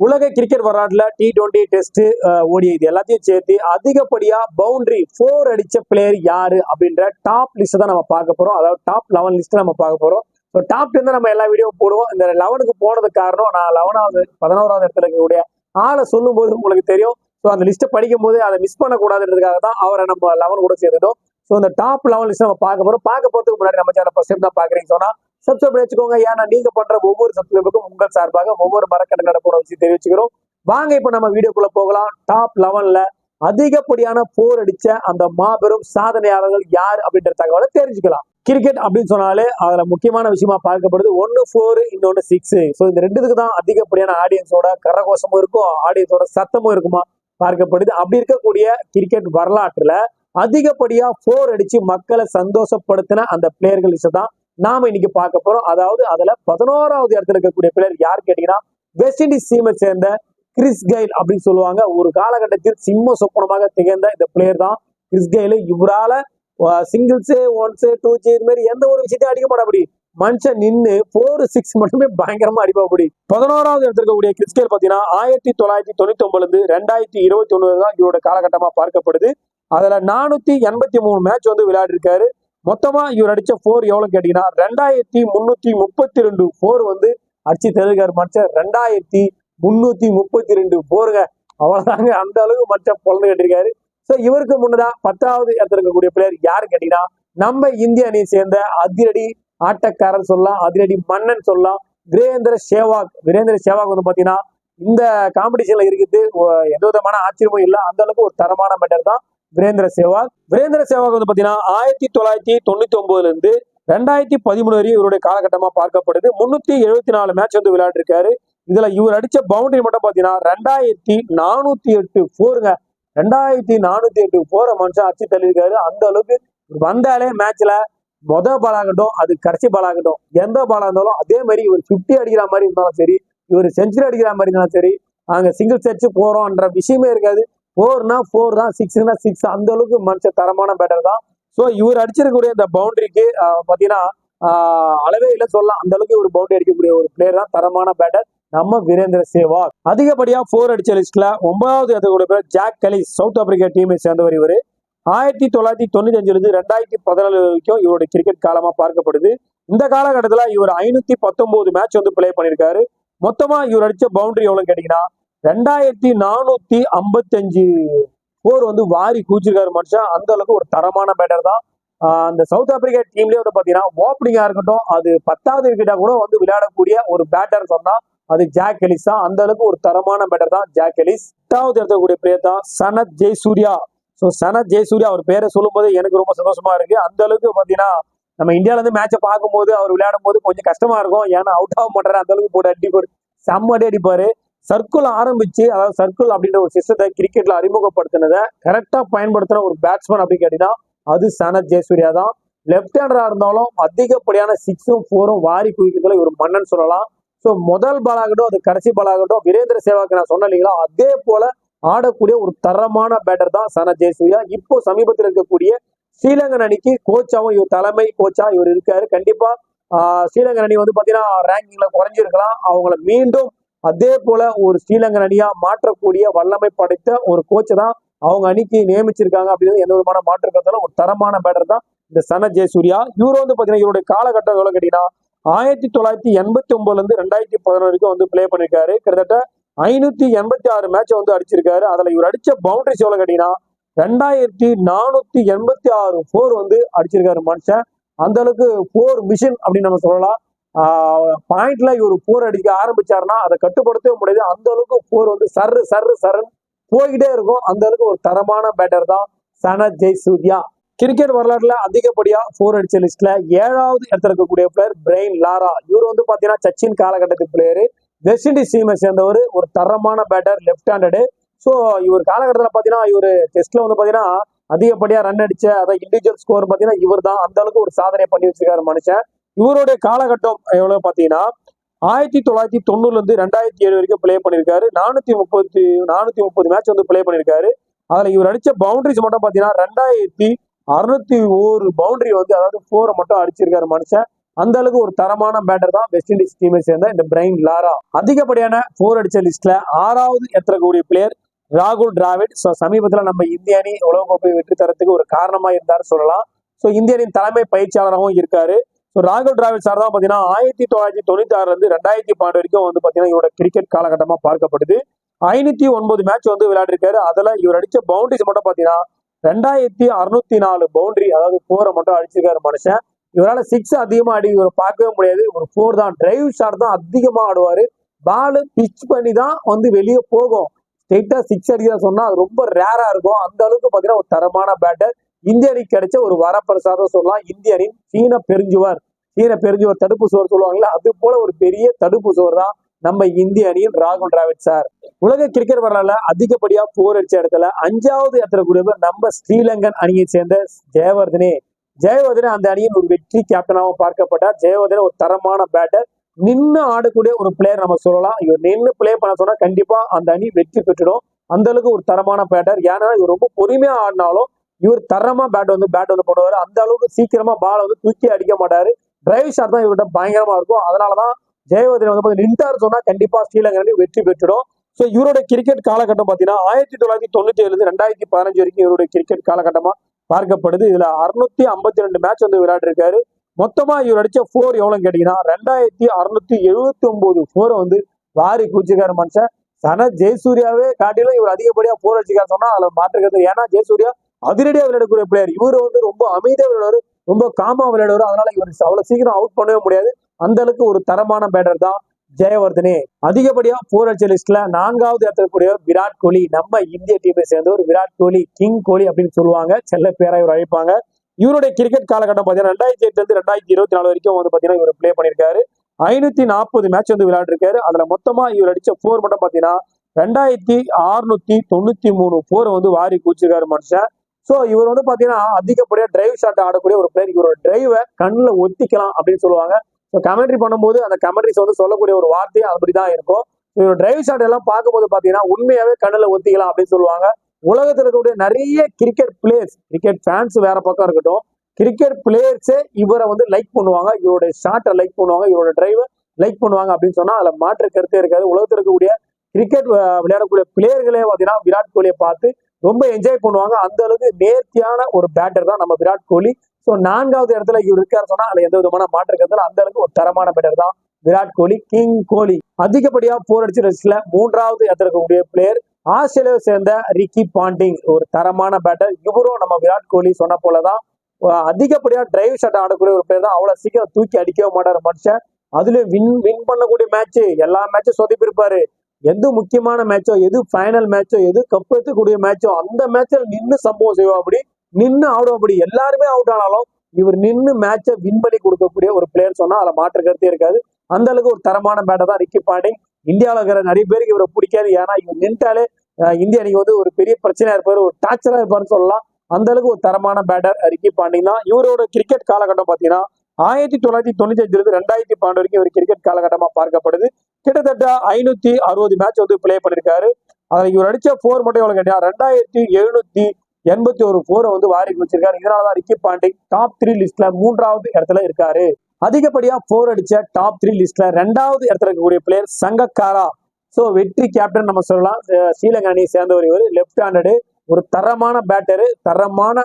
உலக கிரிக்கெட் வரலாற்றுல T twenty test ஓடிய இது எல்லாத்தையும் சேர்த்து அதிகப்படியா பவுண்டரி ஃபோர் அடிச்ச பிளேயர் யாரு அப்படின்ற டாப் லிஸ்ட் தான் நம்ம பார்க்க போறோம். அதாவது டாப் லெவன் லிஸ்ட் நம்ம பார்க்க போறோம். ஸோ டாப் டென் நம்ம எல்லா வீடியோ போடுவோம். இந்த லெவனுக்கு போனதுக்கு காரணம் நான் லெவனாவது பதினோராவது இடத்துல இருக்கக்கூடிய ஆளை சொல்லும் போது உங்களுக்கு தெரியும். ஸோ அந்த லிஸ்ட்டை படிக்கும் போது அதை மிஸ் பண்ணக்கூடாதுன்றதுக்காக தான் அவரை நம்ம லெவன் கூட சேர்த்துட்டோம். ஸோ இந்த டாப் லெவலில் லிஸ்ட் நம்ம பார்க்க போகிறோம் பார்க்க போகிறதுக்கு முன்னாடி நம்ம சேனல் ஃபஸ்ட் டைம் தான் பார்க்குறீங்க சொன்னா சப்ஸ்கிரைப் பண்ணி வச்சுக்கோங்க. ஏன்னா நீங்கள் பண்ணுற ஒவ்வொரு சப்ஸ்கிரைபுக்கும் உங்கள் சார்பாக ஒவ்வொரு மரக்கடை நடப்புற விஷயம் தெரிவிச்சுக்கிறோம். வாங்க இப்போ நம்ம வீடியோக்குள்ள போகலாம். டாப் லெவலில் அதிகப்படியான போர் அடிச்ச அந்த மாபெரும் சாதனையாளர்கள் யார் அப்படின்ற தகவலை தெரிஞ்சுக்கலாம். கிரிக்கெட் அப்படின்னு சொன்னாலே அதுல முக்கியமான விஷயமா பார்க்கப்படுது. ஒன்னு ஃபோர் இன்னொன்னு சிக்ஸ் ஸோ இந்த ரெண்டுத்துக்கு தான் அதிகப்படியான ஆடியன்ஸோட கரகோஷமும் இருக்கும். ஆடியன்ஸோட சத்தமும் இருக்குமா பார்க்கப்படுது. அப்படி இருக்கக்கூடிய கிரிக்கெட் வரலாற்றுல அதிகப்படியா போர் அடிச்சு மக்களை சந்தோஷப்படுத்தின அந்த பிளேயர்கள் லிஸ்ட் தான் நாம இன்னைக்கு பார்க்க போறோம். அதாவது அதுல பதினோராவது இடத்துல இருக்கக்கூடிய பிளேயர் யார் கேட்டீங்கன்னா வெஸ்ட் இண்டீஸ் டீமை சேர்ந்த கிறிஸ் கெயில் அப்படின்னு சொல்லுவாங்க. ஒரு காலகட்டத்தில் சிம்ம சொப்பனமாக திகழ்ந்த இந்த பிளேயர் தான் கிறிஸ் கெயில் இவரால சிங்கிள்ஸு ஒன்ஸு டூச்சு இது மாதிரி எந்த ஒரு விஷயத்தையும் அடிக்க மாட்டாப்படி மனுஷன் நின்று ஃபோர் சிக்ஸ் மட்டுமே பயங்கரமா அடிப்பாப்படி பதினோராவது இடத்துல இருக்கக்கூடிய கிறிஸ் பார்த்தீங்கன்னா ஆயிரத்தி தொள்ளாயிரத்தி தொண்ணூத்தி ஒன்பதுல இருந்து ரெண்டாயிரத்தி இருபத்தி ஒன்பது தான் இவரோட காலகட்டமா பார்க்கப்படுது. அதுல நானூற்றி எண்பத்தி மூணு மேட்ச் வந்து விளையாடிருக்காரு. மொத்தமாக இவர் அடிச்ச ஃபோர் எவ்வளவு கேட்டிங்கன்னா ரெண்டாயிரத்தி முந்நூற்றி முப்பத்தி ரெண்டு ஃபோர் வந்து அடிச்சு தெரிவிக்காரு மனுஷன் ரெண்டாயிரத்தி முன்னூத்தி முப்பத்தி ரெண்டு ஃபோருங்க அவ்வளோதாங்க அந்த அளவுக்கு மனுஷன் பொழந்து கட்டிருக்காரு. ஸோ இவருக்கு முன்னதா பத்தாவது இடத்துல இருக்கக்கூடிய பிளேயர் யார் கேட்டிங்கன்னா நம்ம இந்திய அணியை சேர்ந்த அதிரடி ஆட்டக்காரன் சொல்லலாம் அதிரடி மன்னன் சொல்லலாம் வீரேந்திர சேவாக். வீரேந்திர சேவாக் வந்து பார்த்தீங்கன்னா இந்த காம்படிஷன்ல இருக்குது. எந்த விதமான ஆச்சரியமும் இல்லை. அந்த அளவுக்கு ஒரு தரமான மேட்டர் தான். வீரேந்திர சேவாக். வீரேந்திர சேவாக் வந்து பாத்தீங்கன்னா ஆயிரத்தி தொள்ளாயிரத்தி தொண்ணூத்தி ஒன்பதுல இருந்து ரெண்டாயிரத்தி பதிமூணு வரையும் இவருடைய காலகட்டமா பார்க்கப்படுது. முன்னூத்தி எழுபத்தி நாலு மேட்ச் வந்து விளையாடிருக்காரு. இதுல இவர் அடிச்ச பவுண்டரி மட்டும் பாத்தீங்கன்னா ரெண்டாயிரத்தி நானூத்தி எட்டு போருங்க ரெண்டாயிரத்தி நானூத்தி எட்டு போற மனுஷன் அடிச்சு தள்ளியிருக்காரு. அந்த அளவுக்கு வந்தாலே மேட்ச்ல மொத பால் ஆகட்டும் அது கடைசி பால் ஆகட்டும். எந்த பாலா இருந்தாலும் அதே மாதிரி இவர் 50 அடிக்கிற மாதிரி இருந்தாலும் சரி இவர் செஞ்சுரி அடிக்கிற மாதிரி இருந்தாலும் சரி அங்க சிங்கிள் சர்ச்சு போறோம்ன்ற விஷயமே இருக்காது. ஃபோர்னா ஃபோர் தான் சிக்ஸ்னா சிக்ஸ் அந்த அளவுக்கு மனுஷன் தரமான பேட்டர் தான். ஸோ இவர் அடிச்சிருக்கக்கூடிய இந்த பவுண்டரிக்கு பார்த்தீங்கன்னா அளவே இல்லை சொல்லலாம். அந்த அளவுக்கு ஒரு பவுண்டரி அடிக்கக்கூடிய ஒரு பிளேயர் தான் தரமான பேட்டர் நம்ம வீரேந்திர சேவாக். அதிகப்படியா ஃபோர் அடிச்ச லிஸ்ட்ல ஒன்பதாவது இடத்துல பேர் ஜாக் கலிஸ் சவுத் ஆப்பிரிக்கா டீமை சேர்ந்தவர் இவர். ஆயிரத்தி தொள்ளாயிரத்தி தொண்ணூத்தி அஞ்சுல இருந்து ரெண்டாயிரத்தி பதினாலு வரைக்கும் இவருடைய கிரிக்கெட் காலமா பார்க்கப்படுது. இந்த காலகட்டத்தில் இவர் ஐநூத்தி பத்தொன்பது மேட்ச் வந்து பிளே பண்ணியிருக்காரு. மொத்தமா இவர் அடிச்ச பவுண்டரி எவ்வளவு கேட்டீங்கன்னா ரெண்டாயிரத்தி நானூத்தி ஐம்பத்தஞ்சு போர் வந்து வாரி கூச்சிருக்காரு மனுஷன். அந்த அளவுக்கு ஒரு தரமான பேட்டர் தான். அந்த சவுத் ஆப்பிரிக்கா டீம்லயே வந்து பாத்தீங்கன்னா ஓப்பனிங்கா இருக்கட்டும் அது பத்தாவது விக்கெட்டா கூட வந்து விளையாடக்கூடிய ஒரு பேட்டர் சொன்னா அது ஜாக் எலிஸ் தான். அந்த அளவுக்கு ஒரு தரமான பேட்டர் தான் ஜாக் எலிஸ். எட்டாவது இடத்தக்கூடிய பிளேயர் தான் சனத் ஜெய்சூர்யா. ஸோ சனத் ஜெய்சூர்யா அவர் பேரை சொல்லும் போது எனக்கு ரொம்ப சந்தோஷமா இருக்கு. அந்த அளவுக்கு பாத்தீங்கன்னா நம்ம இந்தியால இருந்து மேட்சை பார்க்கும்போது அவர் விளையாடும் போது கொஞ்சம் கஷ்டமா இருக்கும். ஏன்னா அவுட் ஆக மாட்டாரு. அந்த அளவுக்கு போட்டு அடிப்பாரு. செம்ம அடி அடிப்பாரு. சர்க்கிள் ஆரம்பிச்சு அதாவது சர்க்கிள் அப்படின்ற ஒரு சிஸ்டத்தை கிரிக்கெட்ல அறிமுகப்படுத்தினதை கரெக்டா பயன்படுத்தின ஒரு பேட்ஸ்மேன் அப்படின்னு கேட்டீங்கன்னா அது சனத் ஜெயசூர்யா தான். லெஃப்ட் ஹேண்டரா இருந்தாலும் அதிகப்படியான சிக்ஸும் ஃபோரும் வாரி குவிக்கிறதுல ஒரு மன்னன் சொல்லலாம். ஸோ முதல் பாலாகட்டும் அது கடைசி பாலாகட்டும் வீரேந்திர சேவாக்கு நான் சொன்னேன் இல்லைங்களா அதே போல ஆடக்கூடிய ஒரு தரமான பேட்டர் தான் சனத் ஜெயசூர்யா. இப்போ சமீபத்தில் இருக்கக்கூடிய ஸ்ரீலங்கன் அணிக்கு கோச்சாவும் இவர் தலைமை கோச்சா இவர் இருக்காரு. கண்டிப்பா ஆஹ் ஸ்ரீலங்கன் அணி வந்து பாத்தீங்கன்னா ரேங்கிங்ல குறைஞ்சிருக்கலாம். அவங்கள மீண்டும் அதே போல ஒரு ஸ்ரீலங்கன் அணியா மாற்றக்கூடிய வல்லமை படைத்த ஒரு கோச்சை தான் அவங்க அணிக்கு நியமிச்சிருக்காங்க அப்படிங்கிறது எந்த விதமான மாற்று கருத்தாலும் ஒரு தரமான பேட்டர் தான் இந்த சன ஜெயசூர்யா. இவர் வந்து பாத்தீங்கன்னா இவருடைய காலகட்டம் எவ்வளவு கேட்டீங்கன்னா ஆயிரத்தி தொள்ளாயிரத்தி எண்பத்தி ஒன்பதுல இருந்து ரெண்டாயிரத்தி பதினொன்று வரைக்கும் வந்து ப்ளே பண்ணிருக்காரு. கிட்டத்தட்ட ஐநூத்தி எண்பத்தி ஆறு மேட்ச் வந்து அடிச்சிருக்காரு. அதுல இவர் அடிச்ச பவுண்டரிஸ் எவ்வளவு கேட்டீங்கன்னா ரெண்டாயிரத்தி நானூத்தி எண்பத்தி ஆறு போர் வந்து அடிச்சிருக்காரு மனுஷன். அந்த அளவுக்கு போர் மிஷின் அப்படின்னு நம்ம சொல்லலாம். பாயிண்ட்ல இவர் போர் அடிக்க ஆரம்பிச்சாருன்னா அதை கட்டுப்படுத்தவே முடியாது. அந்த அளவுக்கு போர் வந்து சர்ரு சர்ரு சர்ன்னு போய்கிட்டே இருக்கும். அந்த அளவுக்கு ஒரு தரமான பேட்டர் தான் சனத் ஜெய்சூர்யா. கிரிக்கெட் வரலாறுல அதிகப்படியா போர் அடிச்ச லிஸ்ட்ல ஏழாவது இடத்துல இருக்கக்கூடிய பிளேயர் பிரெயின் லாரா இவர் வந்து பாத்தீங்கன்னா சச்சின் காலகட்டத்து பிளேயர் வெஸ்ட் இண்டீஸ் டீமை சேர்ந்தவர். ஒரு தரமான பேட்டர் லெஃப்ட் ஹேண்டடு ஸோ இவர் காலகட்டத்தில் பார்த்தீங்கன்னா இவர் டெஸ்ட்ல வந்து பார்த்தீங்கன்னா அதிகப்படியாக ரன் அடிச்ச அதாவது இண்டிவிஜுவல் ஸ்கோர் பார்த்தீங்கன்னா இவர் தான் அந்த அளவுக்கு ஒரு சாதனை பண்ணி வச்சிருக்காரு மனுஷன். இவருடைய காலகட்டம் எவ்வளவு பார்த்தீங்கன்னா ஆயிரத்தி தொள்ளாயிரத்தி தொண்ணூறுல இருந்து ரெண்டாயிரத்தி ஏழு வரைக்கும் ப்ளே பண்ணியிருக்காரு. நானூத்தி முப்பத்தி நானூத்தி முப்பது மேட்ச் வந்து ப்ளே பண்ணியிருக்காரு. அதுல இவர் அடிச்ச பவுண்டரிஸ் மட்டும் பார்த்தீங்கன்னா ரெண்டாயிரத்தி அறுநூத்தி ஒரு பவுண்டரி வந்து அதாவது ஃபோரை மட்டும் அடிச்சிருக்காரு மனுஷன். அந்த அளவுக்கு ஒரு தரமான பேட்டர் தான் வெஸ்ட் இண்டீஸ் டீமை சேர்ந்த இந்த பிரைன் லாரா அதிகப்படியான ஃபோர் அடிச்ச லிஸ்ட்ல ஆறாவது எத்தரக்கூடிய பிளேயர் ராகுல் டிராவிட். ஸோ சமீபத்தில் நம்ம இந்திய அணி உலகக்கோப்பை வெற்றி தரத்துக்கு ஒரு காரணமா இருந்தாரு சொல்லலாம். ஸோ இந்திய அணியின் தலைமை பயிற்சியாளராகவும் இருக்காரு. ஸோ ராகுல் டிராவிட் சார் தான் பார்த்தீங்கன்னா ஆயிரத்தி தொள்ளாயிரத்தி தொண்ணூத்தி ஆறுல இருந்து ரெண்டாயிரத்தி பன்னெண்டு வரைக்கும் வந்து பார்த்தீங்கன்னா இவரோட கிரிக்கெட் காலகட்டமாக பார்க்கப்படுது. ஐநூத்தி ஒன்பது மேட்ச் வந்து விளையாடிருக்காரு. அதில் இவர் அடிச்ச பவுண்டரிஸ் மட்டும் பார்த்தீங்கன்னா ரெண்டாயிரத்தி அறுநூத்தி நாலு பவுண்டரி அதாவது போரை மட்டும் அடிச்சிருக்காரு மனுஷன். இவரால் சிக்ஸ் அதிகமாக அடி இவர் பார்க்கவே முடியாது. ஒரு ஃபோர் தான். டிரைவ் ஷாட் தான் அதிகமாக ஆடுவார். பாலு பிச் பண்ணி தான் வந்து வெளியே போகும். ஸ்ட்ரெயிட்டாக சிக்ஸ் அடிக்கிற சொன்னால் அது ரொம்ப ரேராக இருக்கும். அந்த அளவுக்கு பார்த்தீங்கன்னா ஒரு தரமான பேட்டர் இந்திய அணிக்கு கிடைச்ச ஒரு வரப்பிரசாதம் சொல்லலாம் இந்திய அணியின் சீன பெருஞ்சுவர். சீன பெருஞ்சுவர் தடுப்பு சுவர் சொல்லுவாங்கல்ல அது போல ஒரு பெரிய தடுப்பு சுவர் தான் நம்ம இந்திய அணியின் ராகுல் டிராவிட் சார். உலக கிரிக்கெட் வரலாறுல அதிகப்படியா போர் அடிச்ச இடத்துல அஞ்சாவது இடத்துல கூடியவர் நம்ம ஸ்ரீலங்கன் அணியை சேர்ந்த ஜெயவர்தனே. ஜெயவர்தனே அந்த அணியின் ஒரு வெற்றி கேப்டனாகவும் பார்க்கப்பட்டார். ஜெயவர்தனே ஒரு தரமான பேட்டர் நின்று ஆடக்கூடிய ஒரு பிளேயர் நம்ம சொல்லலாம். இவர் நின்று பிளே பண்ண சொன்னா கண்டிப்பா அந்த அணி வெற்றி பெற்றுடும். அந்த அளவுக்கு ஒரு தரமான பேட்டர் ஏன்னா இவர் ரொம்ப பொறுமையா ஆடினாலும் இவர் தரமா பேட் வந்து பேட் வந்து போடுவார். அந்த அளவுக்கு சீக்கிரமா பால் வந்து தூக்கி அடிக்க மாட்டாரு. டிரைவ் ஷாட் தான் இவர்கிட்ட பயங்கரமா இருக்கும். அதனாலதான் ஜெயவர்தன் வந்து பாத்தீங்கன்னா நின்றார் சொன்னா கண்டிப்பா ஸ்ரீலங்கா வெற்றி பெற்றுடும். ஸோ இவரோட கிரிக்கெட் காலகட்டம் பாத்தீங்கன்னா ஆயிரத்தி தொள்ளாயிரத்தி தொண்ணூத்தி ஏழுல ரெண்டாயிரத்தி பதினஞ்சு வரைக்கும் இவருடைய கிரிக்கெட் காலகட்டமா பார்க்கப்படுது. இதுல அறுநூத்தி ஐம்பத்தி ரெண்டு மேட்ச் வந்து விளையாடிருக்காரு. மொத்தமா இவர் அடிச்ச ஃபோர் எவ்வளவு கேட்டீங்கன்னா ரெண்டாயிரத்தி அறுநூத்தி எழுபத்தி ஒன்பது ஃபோரை வந்து வாரி குச்சிக்காரு மனுஷன். சன ஜெயசூர்யாவே காட்டிலும் இவர் அதிகப்படியா போர் அடிச்சுக்காரு சொன்னா அதுல மாற்றுக்கிறது. ஏன்னா ஜெயசூர்யா அதிரடியா விளையாடக்கூடிய பிளேயர் இவர் வந்து ரொம்ப அமைதியா விளையாடுவார் ரொம்ப காமா விளையாடுவார். அதனால இவர் அவ்வளவு சீக்கிரம் அவுட் பண்ணவே முடியாது. அந்த அளவுக்கு ஒரு தரமான பேட்டர் தான் ஜெயவர்தனே. அதிகப்படியா போர் அடிச்ச லிஸ்ட்ல நான்காவது இடத்துல விராட் கோலி. நம்ம இந்திய டீமை சேர்ந்தவர் விராட் கோலி கிங் கோலி அப்படின்னு சொல்லுவாங்க. செல்ல பேரா இவர் அழைப்பாங்க. இவருடைய கிரிக்கெட் காலகட்டம் பார்த்தீங்கன்னா ரெண்டாயிரத்தி எட்டுல இருந்து ரெண்டாயிரத்தி இருபத்தி நாலு வரைக்கும் வந்து பார்த்தீங்கன்னா இவர் ப்ளே பண்ணிருக்காரு ஐநூத்தி நாற்பது மேட்ச் வந்து விளையாடிருக்காரு. அதுல மொத்தமா இவர் அடிச்ச போர் மட்டும் பாத்தீங்கன்னா ரெண்டாயிரத்தி அறுநூத்தி தொண்ணூத்தி மூணு போர் வந்து வாரி கூச்சிருக்காரு மனுஷன். சோ இவர் வந்து பாத்தீங்கன்னா அதிகப்படியா டிரைவ் ஷாட் ஆடக்கூடிய ஒரு பிளேயர் இவரோட டிரைவை கண்ணுல ஒத்திக்கலாம் அப்படின்னு சொல்லுவாங்க. ஸோ கமெண்ட்ரி பண்ணும்போது அந்த கமெண்ட்ரிஸ் வந்து சொல்லக்கூடிய ஒரு வார்த்தை அப்படிதான் இருக்கும். இவரோட டிரைவ் ஷாட் எல்லாம் பார்க்கும்போது பாத்தீங்கன்னா உண்மையாவே கண்ணுல ஒத்திக்கலாம் அப்படின்னு சொல்லுவாங்க. உலகத்துல இருக்கக்கூடிய நிறைய கிரிக்கெட் பிளேயர்ஸ் கிரிக்கெட் ஃபேன்ஸ் வேற பக்கம் இருக்கட்டும் கிரிக்கெட் பிளேயர்ஸே இவரை வந்து லைக் பண்ணுவாங்க. இவருடைய ஷாட்டை லைக் பண்ணுவாங்க. இவரோட டிரைவை லைக் பண்ணுவாங்க அப்படின்னு சொன்னா அதுல மாற்று கருத்தே இருக்காது. உலகத்தில் இருக்கக்கூடிய கிரிக்கெட் விளையாடக்கூடிய பிளேயர்களே பார்த்தீங்கன்னா விராட் கோலியை பார்த்து ரொம்ப என்ஜாய் பண்ணுவாங்க. அந்த அளவுக்கு நேர்த்தியான ஒரு பேட்டர் தான் நம்ம விராட் கோலி. ஸோ நான்காவது இடத்துல இவர் இருக்காரு சொன்னா அதுல எந்த விதமான மாற்று கருத்துல அந்த அளவுக்கு ஒரு தரமான பேட்டர் தான் விராட் கோலி கிங் கோலி. அதிகப்படியா போர் அடிச்ச லிஸ்ட்ல மூன்றாவது இடத்துல இருக்கக்கூடிய பிளேயர் ஆஸ்திரேலியாவை சேர்ந்த ரிக்கி பாண்டிங். ஒரு தரமான பேட்டர் இவரும் நம்ம விராட் கோலி சொன்ன போலதான் அதிகப்படியா டிரைவ் ஷாட் ஆடக்கூடிய ஒரு பிளேயர் தான். அவ்வளவு சீக்கிரம் தூக்கி அடிக்கவே மாட்டார் மனுஷன். அதுலயும் வின் வின் பண்ணக்கூடிய மேட்ச் எல்லா மேட்சும் சொதப்பிருப்பாரு. எது முக்கியமான மேட்சோ எது ஃபைனல் மேட்சோ எது கப் எடுக்கக்கூடிய மேட்சோ அந்த மேட்சில் நின்று சம்பவம் செய்வாப்படி நின்று ஆடுவாப்படி எல்லாருமே அவுட் ஆனாலும் இவர் நின்று மேட்சை வின் பண்ணி கொடுக்கக்கூடிய ஒரு பிளேயர் சொன்னா அதில் மாற்று கருத்தே இருக்காது. அந்த அளவுக்கு ஒரு தரமான பேட்டை தான் ரிக்கி பாண்டிங் இந்தியாவில் இருக்கிற நிறைய பேருக்கு இவரை பிடிக்காது. ஏன்னா இவர் நின்றாலே இந்திய அணிக்கு வந்து ஒரு பெரிய பிரச்சனையா இருப்பாரு ஒரு டார்ச்சரா இருப்பாருன்னு சொல்லலாம். அந்த அளவுக்கு ஒரு தரமான பேட்டர் ரிக்கி பாண்டிங் தான். இவரோட கிரிக்கெட் காலகட்டம் பார்த்தீங்கன்னா ஆயிரத்தி தொள்ளாயிரத்தி தொண்ணூத்தி அஞ்சுல இருந்து ரெண்டாயிரத்தி பன்னெண்டு வரைக்கும் இவர் கிரிக்கெட் காலகட்டமா பார்க்கப்படுது. கிட்டத்தட்ட ஐநூத்தி அறுபது மேட்ச் வந்து பிளே பண்ணிருக்காரு. அதில் இவர் அடிச்ச போர் மட்டும் எவ்வளவு கேட்டா ரெண்டாயிரத்தி எழுநூத்தி எண்பத்தி ஒரு போரை வந்து வாரிக்கு வச்சிருக்காரு இதனாலதான் ரிக்கி பாண்டிங் டாப் த்ரீ லிஸ்ட்ல மூன்றாவது இடத்துல இருக்காரு. அதிகப்படியா போர் அடிச்ச டாப் த்ரீ லிஸ்ட்ல ரெண்டாவது இடத்துல இருக்கக்கூடிய பிளேயர் சங்கக்காரா? சோ வெற்றி கேப்டன் நம்ம சொல்லலாம். ஸ்ரீலங்கா அணியை சேர்ந்தவர் இவர். லெப்ட் ஹேண்டடு ஒரு தரமான பேட்டரு தரமான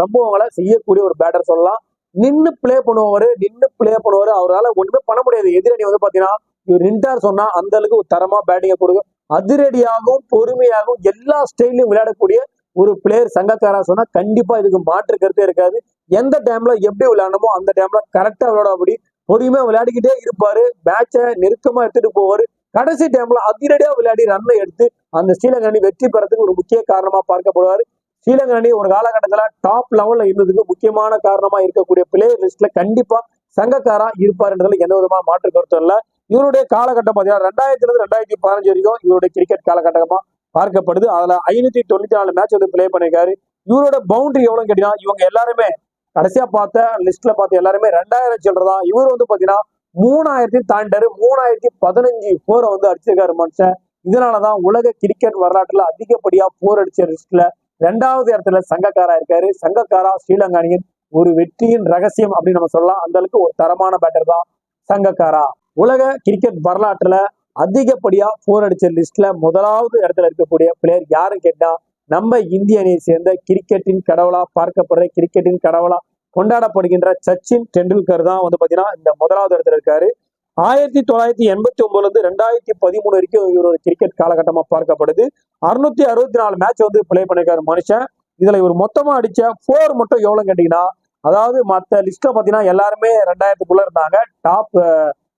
சம்பவங்களை செய்யக்கூடிய ஒரு பேட்டர் சொல்லலாம். நின்று ப்ளே பண்ணுவவர் நின்று ப்ளே பண்ணுவார் அவரால் ஒன்றுமே பண்ண முடியாது. எதிரணி வந்து பாத்தீங்கன்னா இவர் நின்றார் சொன்னா அந்த அளவுக்கு ஒரு தரமா பேட்டிங்கை கொடுக்கும் அதிரடியாகவும் பொறுமையாகவும் எல்லா ஸ்டைலையும் விளையாடக்கூடிய ஒரு பிளேயர் சங்கக்காரா சொன்னா கண்டிப்பா இதுக்கு மாற்று கருத்தே இருக்காது. எந்த டைம்ல எப்படி விளையாடணுமோ அந்த டைம்ல கரெக்டா விளையாடபடி பொறுமையா விளையாடிக்கிட்டே இருப்பாரு. மேட்சை நெருக்கமா எடுத்துட்டு போவாரு. கடைசி டைம்ல அதிரடியா விளையாடி ரன்னை எடுத்து அந்த ஸ்ரீலங்கா அணி வெற்றி பெறதுக்கு ஒரு முக்கிய காரணமா பார்க்கப்படுவாரு. ஸ்ரீலங்கா அணி ஒரு காலகட்டத்துல டாப் லெவல்ல இருந்ததுக்கு முக்கியமான காரணமா இருக்கக்கூடிய பிளேயர் லிஸ்ட்ல கண்டிப்பா சங்கக்காரா இருப்பாருன்றதுல எந்த விதமான மாற்று கருத்தும் இல்லை. இவருடைய காலகட்டம் பார்த்தீங்கன்னா ரெண்டாயிரத்துலேருந்து ரெண்டாயிரத்தி பதினஞ்சு வரைக்கும் இவருடைய கிரிக்கெட் காலகட்டமா பார்க்கப்படுது. அதுல ஐநூத்தி தொண்ணூத்தி நாலு மேட்ச் வந்து பிளே பண்ணிருக்காரு இவரோட பவுண்டரி எவ்வளவு கேட்டீங்கன்னா இவங்க எல்லாருமே கடைசியா பார்த்த லிஸ்ட்ல பார்த்த எல்லாருமே ரெண்டாயிரம் சில்லறதா இவர் வந்து பாத்தீங்கன்னா மூணாயிரத்தி தாண்டாரு மூணாயிரத்தி பதினஞ்சு போரை வந்து அடிச்சிருக்காரு மனுஷன். இதனாலதான் உலக கிரிக்கெட் வரலாற்றுல அதிகப்படியா போர் அடிச்ச லிஸ்ட்ல ரெண்டாவது இடத்துல சங்கக்காரா இருக்காரு. சங்கக்காரா ஸ்ரீலங்கானியின் ஒரு வெற்றியின் ரகசியம் அப்படின்னு நம்ம சொல்லலாம். அந்த அளவுக்கு ஒரு தரமான பேட்டர் தான் சங்கக்காரா. உலக கிரிக்கெட் வரலாற்றுல அதிகப்படியா போர் அடிச்ச லிஸ்ட்ல முதலாவது இடத்துல இருக்கக்கூடிய பிளேயர் யாருன்னு கேட்டா நம்ம இந்திய அணியை சேர்ந்த கிரிக்கெட்டின் கடவுளா பார்க்கப்படுற கிரிக்கெட்டின் கடவுளா கொண்டாடப்படுகின்ற சச்சின் டெண்டுல்கர் தான் வந்து பாத்தீங்கன்னா இந்த முதலாவது இடத்துல இருக்காரு. ஆயிரத்தி தொள்ளாயிரத்தி எண்பத்தி ஒன்பதுல இருந்து ரெண்டாயிரத்தி பதிமூணு வரைக்கும் இவரோட கிரிக்கெட் காலகட்டமா பார்க்கப்படுது. அறுநூத்தி அறுபத்தி நாலு மேட்ச் வந்து பிளே பண்ணிருக்காரு மனுஷன். இதுல இவர் மொத்தமா அடிச்ச போர் மட்டும் எவ்வளவு கேட்டீங்கன்னா அதாவது மத்த லிஸ்ட்ல பாத்தீங்கன்னா எல்லாருமே ரெண்டாயிரத்துக்குள்ள இருந்தாங்க. டாப்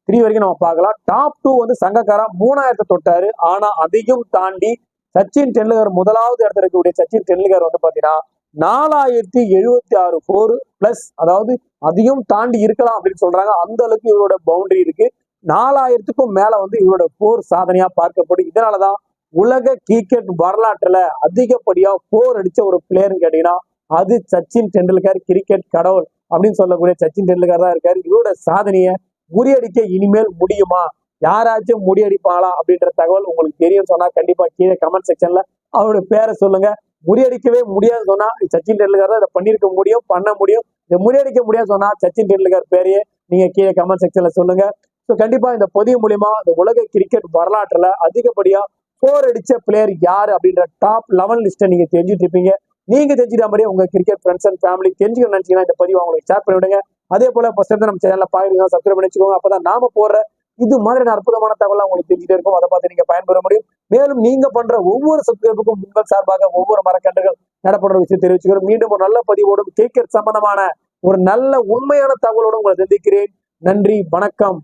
த்ரீ வரைக்கும் நம்ம பார்க்கலாம். டாப் டூ வந்து சங்கக்காரா? மூணாயிரத்தை தொட்டாரு. ஆனா அதையும் தாண்டி சச்சின் டெண்டுல்கர் முதலாவது இடத்துல இருக்கக்கூடிய சச்சின் டெண்டுல்கர் வந்து பாத்தீங்கன்னா நாலாயிரத்தி எழுபத்தி ஆறு ஃபோர் பிளஸ் அதாவது அதையும் தாண்டி இருக்கலாம் அப்படின்னு சொல்றாங்க. அந்த அளவுக்கு இவரோட பவுண்டரி இருக்கு. நாலாயிரத்துக்கும் மேல வந்து இவரோட போர் சாதனையா பார்க்கப்படும். இதனாலதான் உலக கிரிக்கெட் வரலாற்றுல அதிகப்படியா போர் அடிச்ச ஒரு பிளேயர்னு கேட்டீங்கன்னா அது சச்சின் டெண்டுல்கர் கிரிக்கெட் கடவுள் அப்படின்னு சொல்லக்கூடிய சச்சின் டெண்டுல்கர் தான் இருக்காரு. இவரோட சாதனையை முறியடிக்க இனிமேல் முடியுமா? யாராச்சும் முறியடிப்பாளா? அப்படின்ற தகவல் உங்களுக்கு தெரியும் சொன்னா கண்டிப்பா கீழே கமெண்ட் செக்ஷன்ல அவருடைய பேரை சொல்லுங்க. முறியடிக்கவே முடியாது சொன்னா சச்சின் டெண்டுல்கர் தான் இதை பண்ணிருக்க முடியும் பண்ண முடியும். இதை முறியடிக்க முடியாது சொன்னா சச்சின் டெண்டுல்கர் பேரையே நீங்க கீழே கமெண்ட் செக்ஷன்ல சொல்லுங்க. ஸோ கண்டிப்பா இந்த பதிவு மூலியமா இந்த உலக கிரிக்கெட் வரலாற்றுல அதிகப்படியா போர் அடிச்ச பிளேயர் யாரு அப்படின்ற டாப் லெவன் லிஸ்ட்டை நீங்க தெரிஞ்சுட்டு இருப்பீங்க. நீங்க தெரிஞ்சுக்கிற மாதிரியே உங்க கிரிக்கெட் ஃப்ரெண்ட்ஸ் அண்ட் ஃபேமிலி தெரிஞ்சுக்கணும்னு நினைச்சீங்கன்னா இந்த பதிவு அவங்களுக்கு ஷேர் பண்ணிவிடுங்க. அதே போல ஃபர்ஸ்ட் நம்ம சேனல்ல பாருங்க சப்ஸ்கிரைப் பண்ணி வச்சுக்கோங்க. அப்பதான் நாம போடுற இது மாதிரியான அற்புதமான தகவல் உங்களுக்கு தெரிஞ்சுட்டே இருக்கும். அதை பார்த்து நீங்க பயன்பெற முடியும். மேலும் நீங்க பண்ற ஒவ்வொரு சப்ஸ்கிரைபுக்கும் உங்கள் சார்பாக ஒவ்வொரு மரக்கன்றுகள் நடப்படுற விஷயம் தெரிவிச்சுக்கிறோம். மீண்டும் ஒரு நல்ல பதிவோடும் கேக்கர் சம்பந்தமான ஒரு நல்ல உண்மையான தகவலோடு உங்களை சந்திக்கிறேன். நன்றி வணக்கம்.